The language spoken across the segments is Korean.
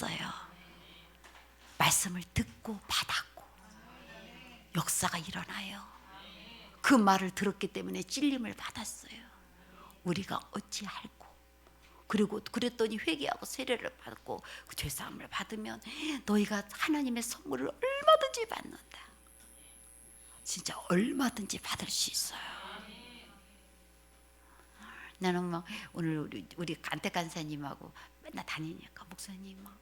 받았어요. 말씀을 듣고 받았고 역사가 일어나요. 그 말을 들었기 때문에 찔림을 받았어요. 우리가 어찌할꼬? 그리고 그랬더니 회개하고 세례를 받고 그 죄사함을 받으면 너희가 하나님의 선물을 얼마든지 받는다. 진짜 얼마든지 받을 수 있어요. 나는 막 오늘 우리 우리 간태 간사님하고 맨날 다니니까 목사님 막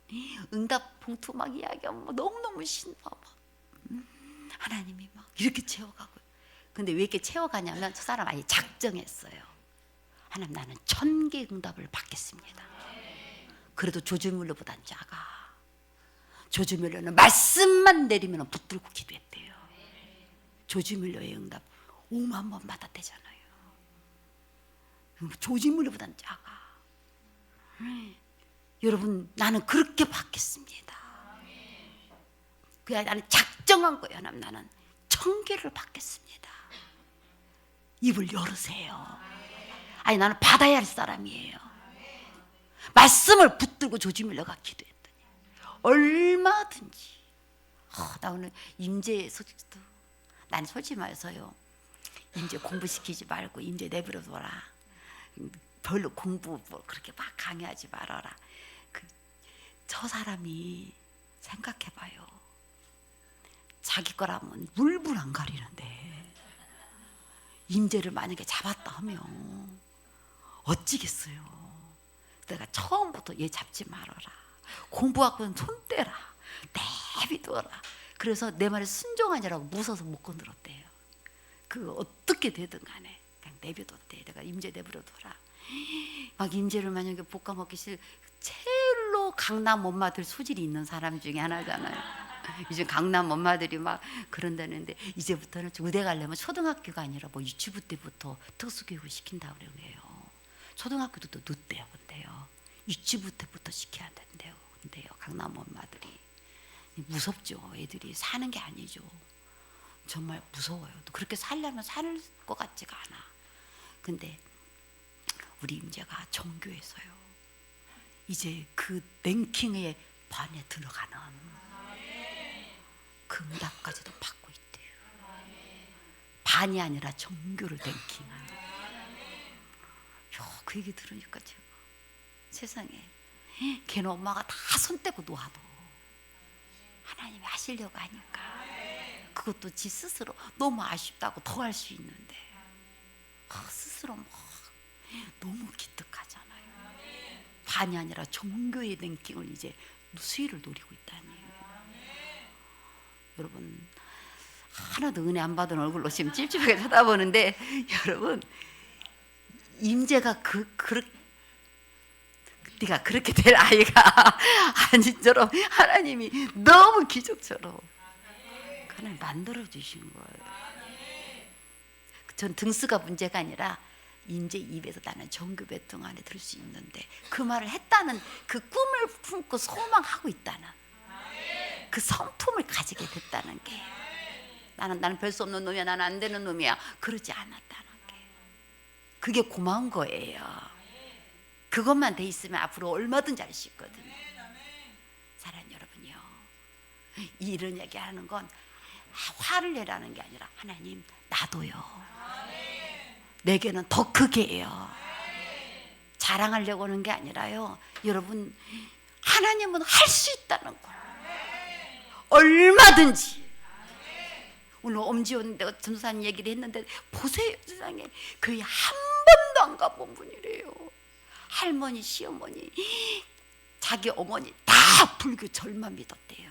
응답 봉투 막 이야기하면 막 너무너무 신나 막. 음, 하나님이 막 이렇게 채워가고. 근데 왜 이렇게 채워가냐면 저 사람 아예 작정했어요 하나님 나는 천 개 응답을 받겠습니다. 그래도 조주밀러보단 작아. 조주밀러는 말씀만 내리면 붙들고 기도했대요. 조주밀러의 응답 5만 번 받았대잖아요. 조지물보단 작아. 여러분 나는 그렇게 받겠습니다. 그냥 나는 작정한 거예요. 나는 천 개를 받겠습니다. 입을 열으세요. 아니 나는 받아야 할 사람이에요. 말씀을 붙들고 조지밀러가 기도했더니 얼마든지. 어, 나 오늘 임재 소식도 난 솔직히 말해서요. 임재 공부시키지 말고 임재 내버려 둬라. 별로 공부 뭐 그렇게 막 강요하지 말아라. 그, 저 사람이 생각해봐요. 자기 거라면 물불 안 가리는데 임재를 만약에 잡았다 하면 어찌겠어요. 내가 처음부터 얘 잡지 말아라. 공부하고는 손 떼라. 내비둬라. 그래서 내 말에 순종하냐라고 무서워서 못 건드렸대요. 그 어떻게 되든 간에 그냥 내버렸대. 내가 임재 내버려둬라. 막 임재를 만약에 볶아 먹기 싫 제일로 강남 엄마들 소질이 있는 사람 중에 하나잖아요. 이제 강남 엄마들이 막 그런다는데 이제부터는 의대 가려면 초등학교가 아니라 뭐 유치부 때부터 특수교육을 시킨다 그래요. 초등학교도 또 늦대요, 근데요. 유치부 때부터 시켜야 된대요. 근데요, 강남 엄마들이 무섭죠. 애들이 사는 게 아니죠. 정말 무서워요. 또 그렇게 살려면 살 것 같지가 않아. 근데 우리 임재가 종교에서요. 이제 그 랭킹의 반에 들어가는 그 응답까지도 받고 있대요. 반이 아니라 종교를 랭킹하는. 요, 그 얘기 들으니까 제가 세상에 걔는 엄마가 다 손 떼고 놓아도 하나님이 하시려고 하니까 그것도 지 스스로 너무 아쉽다고 더 할 수 있는데 아, 스스로 막 너무 기특하잖아요. 반이 아니라 종교의 랭킹을 이제 수위를 노리고 있다니. 여러분 하나도 은혜 안 받은 얼굴로 지금 찝찝하게 쳐다보는데 여러분 임재가 그 그렇 네가 그렇게 될 아이가 아니처럼 하나님이 너무 기적처럼 하나님 만들어 주신 거예요. 전 등수가 문제가 아니라 인제 입에서 나는 정규배 등 안에 들 수 있는데 그 말을 했다는 그 꿈을 품고 소망하고 있다는 그 성품을 가지게 됐다는 게 나는 나는 별 수 없는 놈이야 나는 안 되는 놈이야 그러지 않았다는 게 그게 고마운 거예요. 그것만 돼 있으면 앞으로 얼마든지 할 수 있거든요. 사랑 여러분요 이런 얘기 하는 건 화를 내라는 게 아니라 하나님 나도요. 내게는 더 크게 해요. 자랑하려고 하는 게 아니라요. 여러분, 하나님은 할 수 있다는 거예요. 얼마든지. 오늘 엄지원 내가 전도사님 얘기를 했는데 보세요 세상에 교회 한 번도 안 가본 분이래요. 할머니, 시어머니, 자기 어머니 다 불교 절만 믿었대요.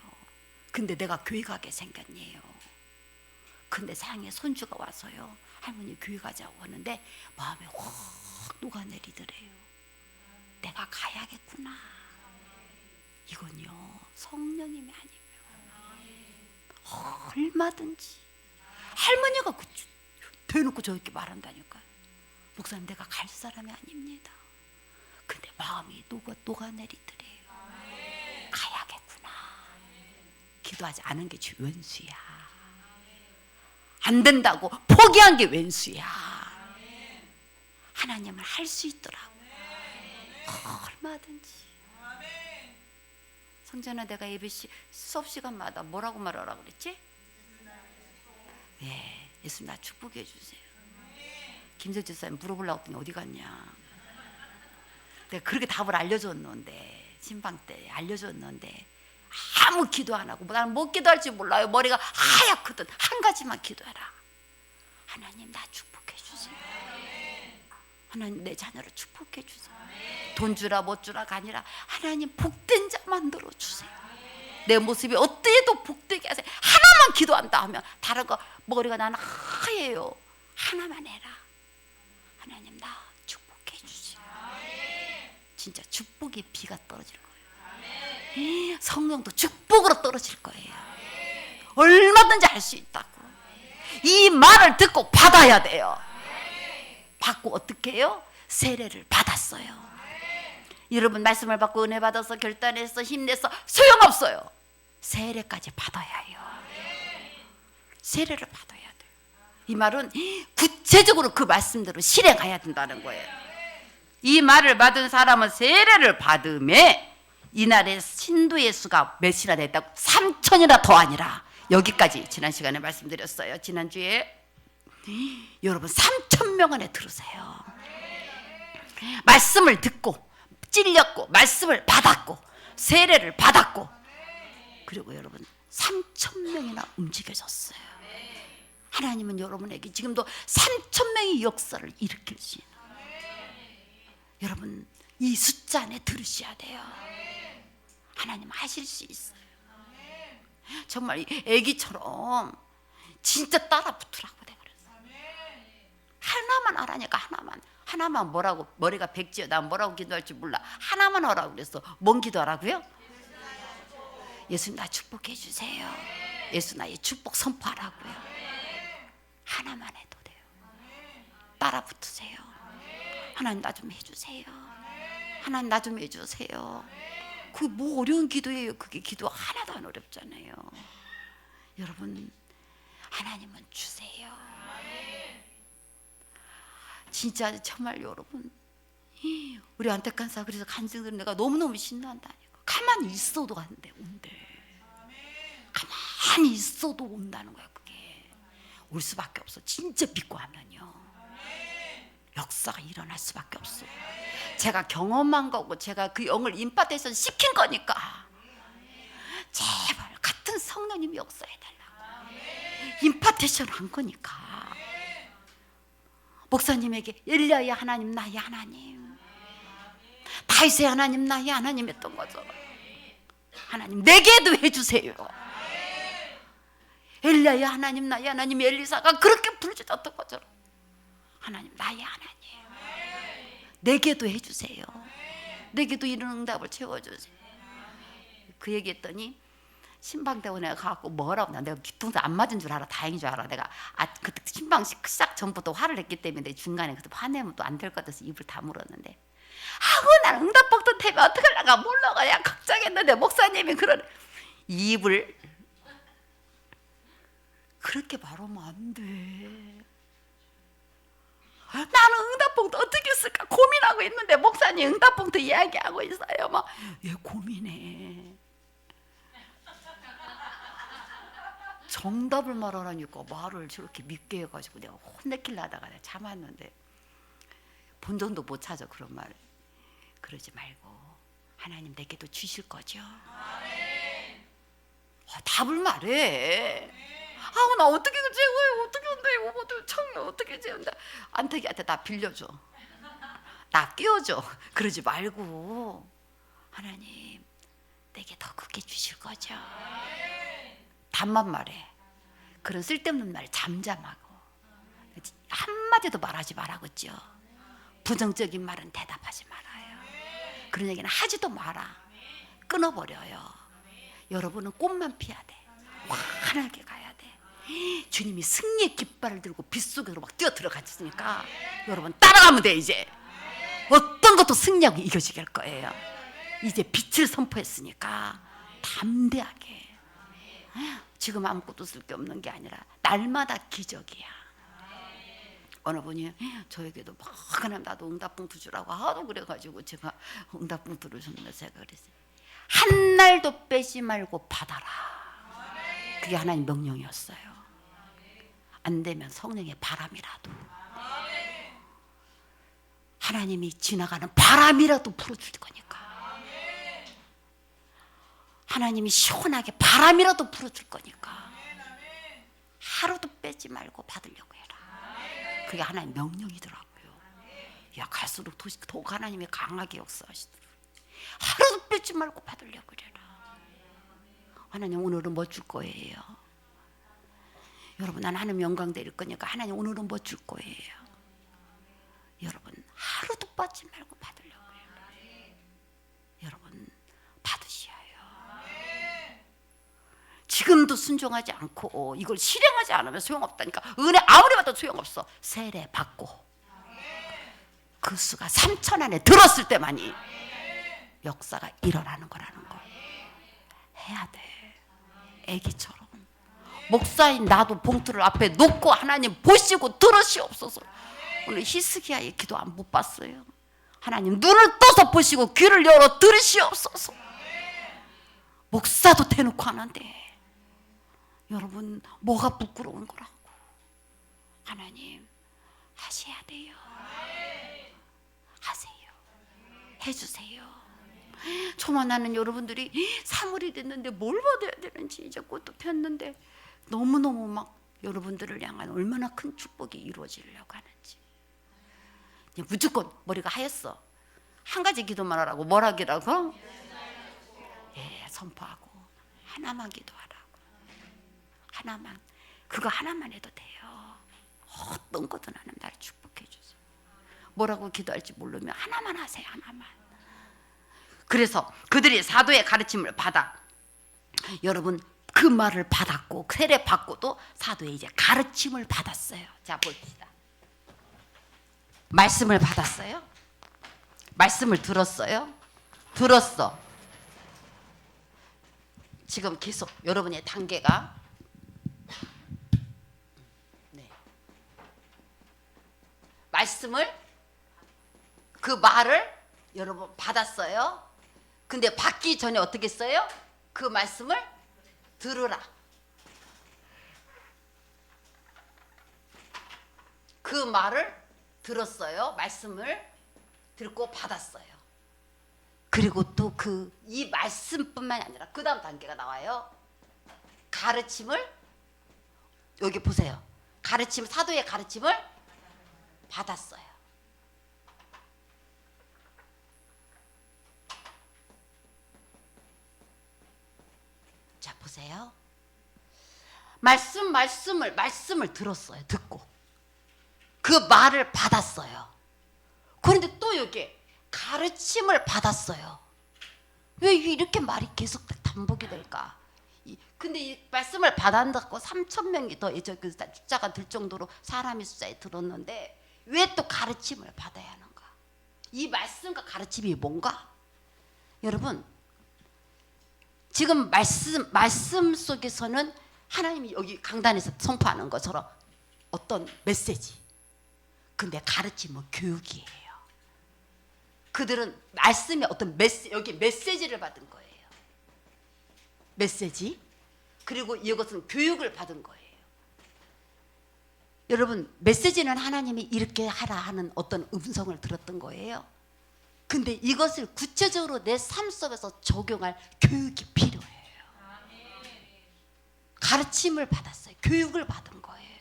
근데 내가 교회 가게 생겼네요. 근데 사랑의 손주가 와서요. 할머니 교회 가자고 하는데 마음에 확 녹아내리더래요. 내가 가야겠구나. 이건요 성령님이 아니면 얼마든지 할머니가 그 대놓고 저렇게 말한다니까요. 목사님 내가 갈 사람이 아닙니다. 근데 마음이 녹아 녹아내리더래요. 가야겠구나. 기도하지 않은 게 원수야. 안 된다고 포기한 게 왼수야. 하나님은 할 수 있더라고. 얼마든지. 성전아 내가 예배 시 수업 시간마다 뭐라고 말하라 그랬지? 예, 예수 나 축복해 주세요. 김석주 사님 물어보려고 했더니 어디 갔냐? 내가 그렇게 답을 알려줬는데 신방 때 알려줬는데 아무 기도 안 하고 나는 못 기도할지 몰라요. 머리가 하얗거든. 한 가지만 기도해라. 하나님 나 축복해 주세요. 하나님 내 자녀를 축복해 주세요. 돈 주라 못 주라가 아니라 하나님 복된 자 만들어 주세요. 내 모습이 어때도 복되게 하세요. 하나만 기도한다 하면 다른 거 머리가 나는 하얘요. 하나만 해라. 하나님 나 축복해 주세요. 진짜 축복의 비가 거예요. 성령도 축복으로 떨어질 거예요. 얼마든지 할 수 있다고. 이 말을 듣고 받아야 돼요. 받고 어떻게 해요? 세례를 받았어요. 여러분 말씀을 받고 은혜 받아서 결단해서 힘내서 소용없어요. 세례까지 받아야 해요. 세례를 받아야 돼요. 이 말은 구체적으로 그 말씀대로 실행해야 된다는 거예요. 이 말을 받은 사람은 세례를 받음에 이날의 신도의 수가 몇이나 됐다고? 3천이나 더 아니라 여기까지 지난 시간에 말씀드렸어요. 지난주에 여러분 3천 명 안에 들으세요. 말씀을 듣고 찔렸고 말씀을 받았고 세례를 받았고 그리고 여러분 3천 명이나 움직여졌어요. 하나님은 여러분에게 지금도 3천 명의 역사를 일으킬 수 있는 여러분 이 숫자 안에 들으셔야 돼요. 하나님 하실 수 있어요. 정말 이 애기처럼 진짜 따라 붙으라고 내가 그랬어요. 하나만 하라니까 하나만 하나만 뭐라고 머리가 백지어 나 뭐라고 기도할지 몰라 하나만 하라고 그랬어. 뭔 기도하라고요? 예수님 나 축복해 주세요. 예수 나의 축복 선포하라고요. 하나만 해도 돼요. 따라 붙으세요. 하나님 나 좀 해주세요. 하나님 나 좀 해주세요. 그게 뭐 어려운 기도예요. 그게 기도 하나도 안 어렵잖아요. 여러분 하나님은 주세요. 진짜 정말 여러분 우리 안타깐사 그래서 간증들 내가 너무너무 신난다니까 가만히 있어도 안돼 온대 가만히 있어도 온다는 거야 그게 올 수밖에 없어 진짜 믿고 하면요 역사가 일어날 수밖에 없어 제가 경험한 거고 제가 그 영을 임파테이션 시킨 거니까. 제발 같은 성령님이 역사해달라고. 임파테이션 한 거니까. 목사님에게 엘리야의 하나님 나의 하나님. 다윗의 하나님 나의 하나님 했던 거죠. 하나님 내게도 해주세요. 엘리야의 하나님 나의 하나님 엘리사가 그렇게 부르짖었던 거죠. 하나님 나의 하나님 내게도 해주세요. 내게도 이런 응답을 채워주세요. 그 얘기했더니 신방대원에 가갖고 뭐라고 나? 내가 뒤통수 안 맞은 줄 알아. 다행인 줄 알아. 내가 아 그때 신방 시작 전부터 화를 냈기 때문에 중간에 그때 화내면 또 안 될 것 같아서 입을 다물었는데. 아우 난 응답복도 되면 어떡하려가 몰라가. 야 걱정했는데 목사님이 그런 입을 그렇게 말하면 안돼 나는 응답봉투 어떻게 쓸까 고민하고 있는데 목사님 응답봉투 이야기하고 있어요. 막얘 고민해. 정답을 말하라니까 말을 저렇게 밉게 해가지고 내가 혼내킬라 하다가 내가 참았는데 본전도 못 찾아 그런 말. 그러지 말고 하나님 내게도 주실 거죠? 아, 답을 말해. 아 우 나 어떻게 재워요 어떻게 한다 이거. 뭐 청이 어떻게 재운다. 안태기한테 나 빌려줘. 나 끼워줘. 그러지 말고. 하나님 내게 더 크게 주실 거죠? 답만 말해. 그런 쓸데없는 말 잠잠하고. 한마디도 말하지 말아겠죠. 부정적인 말은 대답하지 말아요. 그런 얘기는 하지도 마라. 끊어버려요. 여러분은 꽃만 피해야 돼. 환하게 돼 주님이 승리의 깃발을 들고 빗속으로 막 뛰어 들어갔으니까 여러분 따라가면 돼 이제. 어떤 것도 승리하고 이겨지게 할 거예요. 이제 빛을 선포했으니까 담대하게. 지금 아무것도 쓸 게 없는 게 아니라 날마다 기적이야. 어느 분이 저에게도 막 하나님 나도 응답봉투 주라고 하도 그래가지고 제가 응답봉투를 줬는데 제가 그랬어요. 한 날도 빼지 말고 받아라. 그게 하나님 명령이었어요. 안 되면 성령의 바람이라도 하나님이 지나가는 바람이라도 불어줄 거니까. 하나님이 시원하게 바람이라도 불어줄 거니까. 하루도 빼지 말고 받으려고 해라. 그게 하나님 명령이더라고요. 야 갈수록 더, 더 하나님이 강하게 역사하시더라고요. 하루도 빼지 말고 받으려고 그래라. 하나님 오늘은 뭐 줄 거예요? 여러분 난 하나님 영광 드릴 거니까 하나님 오늘은 뭐 줄 거예요? 여러분 하루도 빠지 말고 받으려고 해요. 여러분 받으셔야 해요. 지금도 순종하지 않고 이걸 실행하지 않으면 소용없다니까 은혜 아무리 받아도 소용없어. 세례 받고 그 수가 3천 안에 들었을 때만이 역사가 일어나는 거라는 거 해야 돼. 애기처럼 목사인 나도 봉투를 앞에 놓고 하나님 보시고 들으시옵소서. 오늘 히스기야의 기도 안 못 봤어요. 하나님 눈을 떠서 보시고 귀를 열어 들으시옵소서. 목사도 대놓고 하는데 여러분 뭐가 부끄러운 거라고 하나님 하셔야 돼요. 하세요. 해주세요. 나는 여러분들이 3월이 됐는데 뭘 받아야 되는지 이제 꽃도 폈는데 너무너무 막 여러분들을 향한 얼마나 큰 축복이 이루어지려고 하는지. 무조건 머리가 하였어. 한 가지 기도만 하라고. 뭘 하기라고? 예 선포하고 하나만 기도하라고. 하나만. 그거 하나만 해도 돼요. 어떤 거든 하나님 나를 축복해 주세요 뭐라고 기도할지 모르면 하나만 하세요 하나만. 그래서 그들이 사도의 가르침을 받아 여러분 그 말을 받았고 세례 받고도 사도의 이제 가르침을 받았어요. 자 봅시다. 말씀을 받았어요? 말씀을 들었어요? 들었어. 지금 계속 여러분의 단계가 네. 말씀을 그 말을 여러분 받았어요. 근데 받기 전에 어떻게 했어요? 그 말씀을 들으라. 그 말을 들었어요. 말씀을 듣고 받았어요. 그리고 또 그 이 말씀뿐만이 아니라 그 다음 단계가 나와요. 가르침을 여기 보세요. 가르침 사도의 가르침을 받았어요. 자 보세요. 말씀 말씀을 말씀을 들었어요. 듣고 그 말을 받았어요. 그런데 또 여기 가르침을 받았어요. 왜 이렇게 말이 계속 반복이 될까? 이- 근데 이 말씀을 받았다고 3천 명이 더저그 숫자가 들 정도로 사람의 숫자에 들었는데 왜 또 가르침을 받아야 하는가? 이 말씀과 가르침이 뭔가? 여러분 지금 말씀 말씀 속에서는 하나님이 여기 강단에서 선포하는 것처럼 어떤 메시지. 근데 가르침은 교육이에요. 그들은 말씀이 어떤 메시 여기 메시지를 받은 거예요. 메시지. 그리고 이것은 교육을 받은 거예요. 여러분 메시지는 하나님이 이렇게 하라 하는 어떤 음성을 들었던 거예요. 근데 이것을 구체적으로 내 삶 속에서 적용할 교육이 필요해요. 가르침을 받았어요. 교육을 받은 거예요.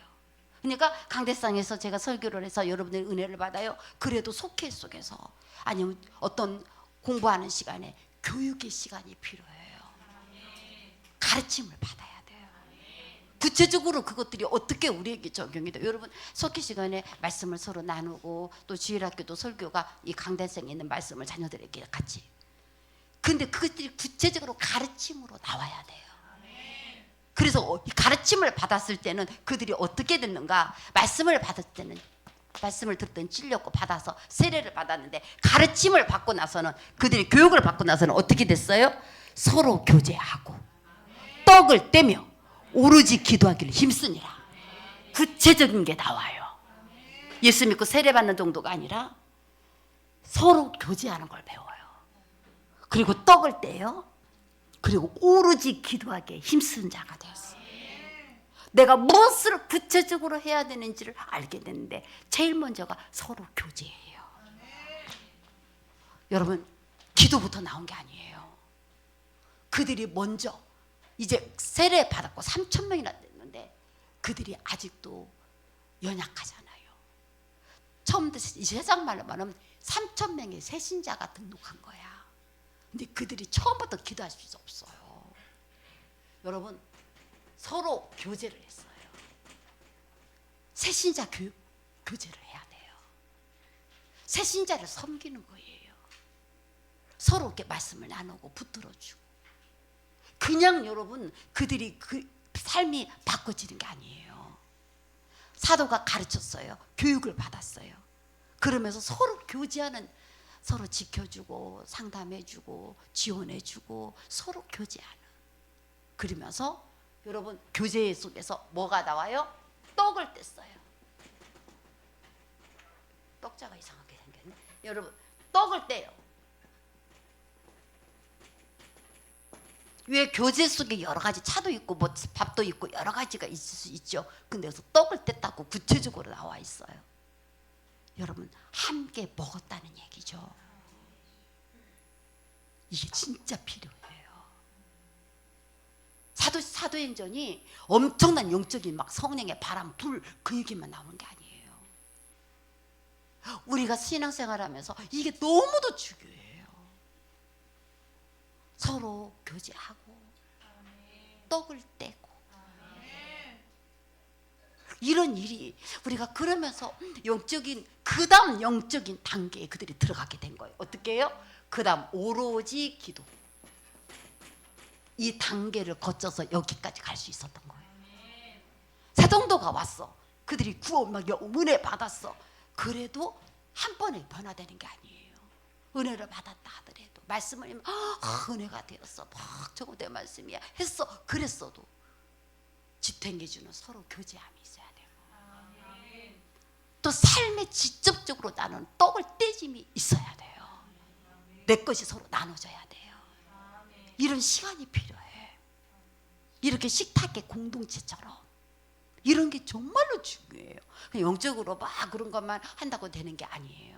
그러니까 강대상에서 제가 설교를 해서 여러분들의 은혜를 받아요. 그래도 속회 속에서 아니면 어떤 공부하는 시간에 교육의 시간이 필요해요. 가르침을 받아야 돼요. 구체적으로 그것들이 어떻게 우리에게 적용이 돼요? 여러분 속회 시간에 말씀을 서로 나누고 또 주일학교도 설교가 이 강대상에 있는 말씀을 자녀들에게 같이. 근데 그것들이 구체적으로 가르침으로 나와야 돼요. 그래서 어, 이 가르침을 받았을 때는 그들이 어떻게 됐는가? 말씀을 받았을 때는 말씀을 듣던 찔렸고 받아서 세례를 받았는데 가르침을 받고 나서는 그들이 교육을 받고 나서는 어떻게 됐어요? 서로 교제하고 떡을 떼며 오로지 기도하기를 힘쓰니라. 구체적인 게 나와요. 예수 믿고 세례 받는 정도가 아니라 서로 교제하는 걸 배워요. 그리고 떡을 떼요. 그리고 오로지 기도하기에 힘쓰는 자가 되었어요. 내가 무엇을 구체적으로 해야 되는지를 알게 됐는데 제일 먼저가 서로 교제예요. 여러분 기도부터 나온 게 아니에요. 그들이 먼저 이제 세례 받았고 3천 명이나 됐는데 그들이 아직도 연약하잖아요. 처음부터 이 세상 말로 말하면 3천 명의 새신자가 등록한 거야. 근데 그들이 처음부터 기도할 수 없어요. 여러분 서로 교제를 했어요. 새신자 교육 교제를 해야 돼요. 새신자를 섬기는 거예요. 서로 이렇게 말씀을 나누고 붙들어 주고 그냥 여러분 그들이 그 삶이 바꿔지는 게 아니에요. 사도가 가르쳤어요. 교육을 받았어요. 그러면서 서로 교제하는 서로 지켜주고 상담해주고 지원해주고 서로 교제하는 그러면서 여러분 교제 속에서 뭐가 나와요? 떡을 뗐어요. 떡자가 이상하게 생겼네. 여러분 떡을 떼요. 왜 교제 속에 여러 가지 차도 있고 뭐 밥도 있고 여러 가지가 있을 수 있죠. 근데 여기서 떡을 뗐다고 구체적으로 나와 있어요. 여러분 함께 먹었다는 얘기죠. 이게 진짜 필요해요. 사도 사도행전이 엄청난 영적인 막 성령의 바람, 불 그 얘기만 나오는 게 아니에요. 우리가 신앙생활하면서 이게 너무도 중요해요. 서로 교제하고 떡을 떼고 이런 일이 우리가 그러면서 영적인 그다음 영적인 단계에 그들이 들어가게 된 거예요. 어떻게 해요? 그다음 오로지 기도. 이 단계를 거쳐서 여기까지 갈 수 있었던 거예요. 세동도가 왔어. 그들이 구원 막 은혜 받았어. 그래도 한 번에 변화되는 게 아니에요. 은혜를 받았다 하더라도 말씀을 아, 은혜가 되었어. 막 저거 내 말씀이야. 했어. 그랬어도 지탱해주는 서로 교제함이 있어야 되고 또 삶에 직접적으로 나는 떡을 떼짐이 있어야 돼요. 내 것이 서로 나눠져야 돼요. 이런 시간이 필요해. 이렇게 식탁의 공동체처럼 이런 게 정말로 중요해요. 영적으로 막 그런 것만 한다고 되는 게 아니에요.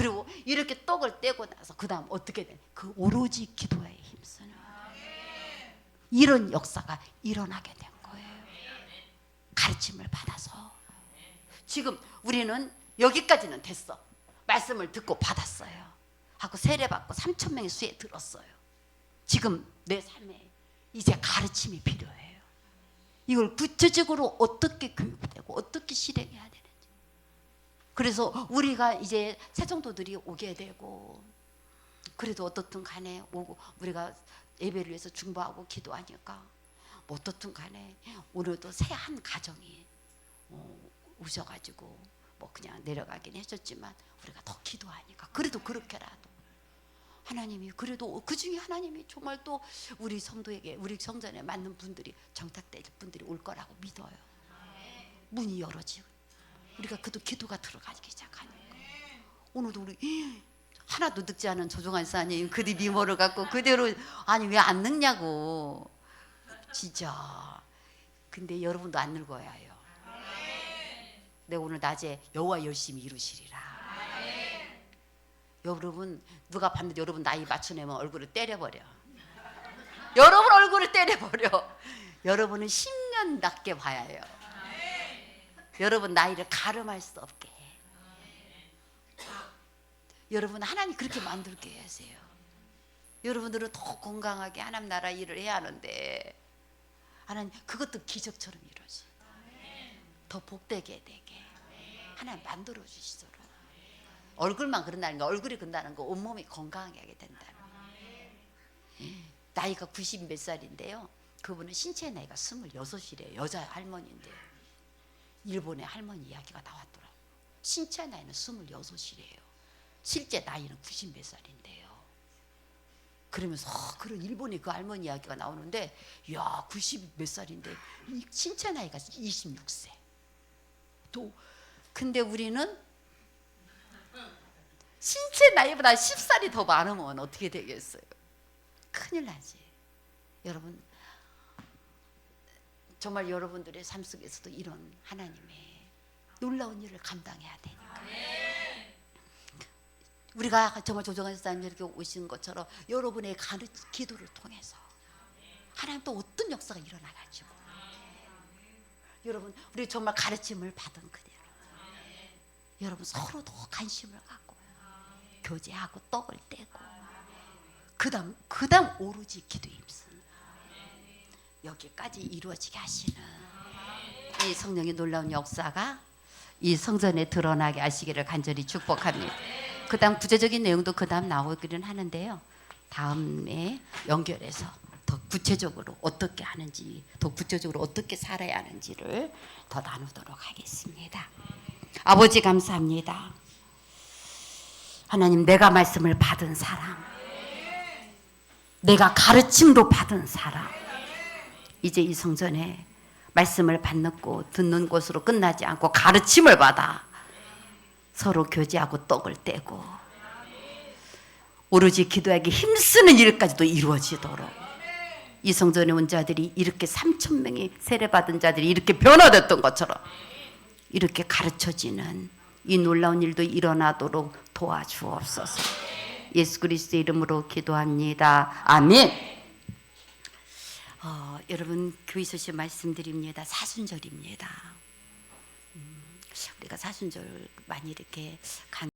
그리고 이렇게 떡을 떼고 나서 그 다음 어떻게 돼? 그 오로지 기도에 힘쓰는 이런 역사가 일어나게 된 거예요. 가르침을 받아서 지금 우리는 여기까지는 됐어. 말씀을 듣고 받았어요. 하고 세례 받고 3천 명의 수에 들었어요. 지금 내 삶에 이제 가르침이 필요해요. 이걸 구체적으로 어떻게 교육되고 어떻게 실행해야. 그래서 우리가 이제 새정도들이 오게 되고 그래도 어떻든 간에 오고 우리가 예배를 위해서 중보하고 기도하니까 뭐 어떻든 간에 오늘도 새 한 가정이 어, 오셔가지고 뭐 그냥 내려가긴 해줬지만 우리가 더 기도하니까 그래도 그렇게라도 하나님이 그래도 그 중에 하나님이 정말 또 우리 성도에게 우리 성전에 맞는 분들이 정탁될 분들이 올 거라고 믿어요. 문이 열어지고 우리가 그도 기도가 들어가기 시작하는 거. 오늘도 우리 하나도 늙지 않은 조종환 사님 그뒤 미모를 갖고 그대로 아니 왜 안 늙냐고 진짜. 근데 여러분도 안 늙어야 해요. 내가 오늘 낮에 여호와 열심히 이루시리라. 여러분 누가 봤는데 여러분 나이 맞춰내면 얼굴을 때려버려. 여러분 얼굴을 때려버려. 여러분은 10년 낮게 봐야 해요. 여러분 나이를 가름할 수 없게 해. 여러분 하나님 그렇게 만들게 하세요. 여러분들은 더 건강하게 하나님 나라 일을 해야 하는데 하나님 그것도 기적처럼 이루어지. 더 복되게 되게 하나님 만들어 주시도록. 얼굴만 그런다는 거 얼굴이 그런다는 거 온몸이 건강하게 된다는 거. 나이가 90 몇 살인데요. 그분은 신체 나이가 26이래요. 여자 할머니인데 일본의 할머니 이야기가 나왔더라고. 신체 나이는 26이래요. 실제 나이는 90 몇 살인데요. 그러면서 어, 그런 일본의 그 할머니 이야기가 나오는데 야, 90 몇 살인데 이 신체 나이가 26세. 또 근데 우리는 신체 나이보다 10살이 더 많으면 어떻게 되겠어요? 큰일 나지. 여러분 정말 여러분들의 삶 속에서도 이런 하나님의 놀라운 일을 감당해야 되니까. 우리가 정말 조정한 사님 이렇게 오신 것처럼 여러분의 가르 기도를 통해서 하나님 또 어떤 역사가 일어나갈지 몰라요. 여러분 우리 정말 가르침을 받은 그대로 여러분 서로 더 관심을 갖고 교제하고 떡을 떼고 그다음 그다음 오로지 기도에 힘쓰는 여기까지 이루어지게 하시는 이 성령의 놀라운 역사가 이 성전에 드러나게 하시기를 간절히 축복합니다. 그 다음 구체적인 내용도 그 다음 나오기는 하는데요. 다음에 연결해서 더 구체적으로 어떻게 하는지, 더 구체적으로 어떻게 살아야 하는지를 더 나누도록 하겠습니다. 아버지 감사합니다. 하나님 내가 말씀을 받은 사람, 내가 가르침도 받은 사람, 이제 이 성전에 말씀을 받는 곳, 듣는 곳으로 끝나지 않고 가르침을 받아 서로 교제하고 떡을 떼고 오로지 기도하기 힘쓰는 일까지도 이루어지도록 이 성전에 온 자들이 이렇게 3천 명이 세례받은 자들이 이렇게 변화됐던 것처럼 이렇게 가르쳐지는 이 놀라운 일도 일어나도록 도와주옵소서. 예수 그리스도 이름으로 기도합니다. 아멘. 어, 여러분 교회 소식 말씀드립니다. 사순절입니다. 음, 우리가 사순절 많이 이렇게 간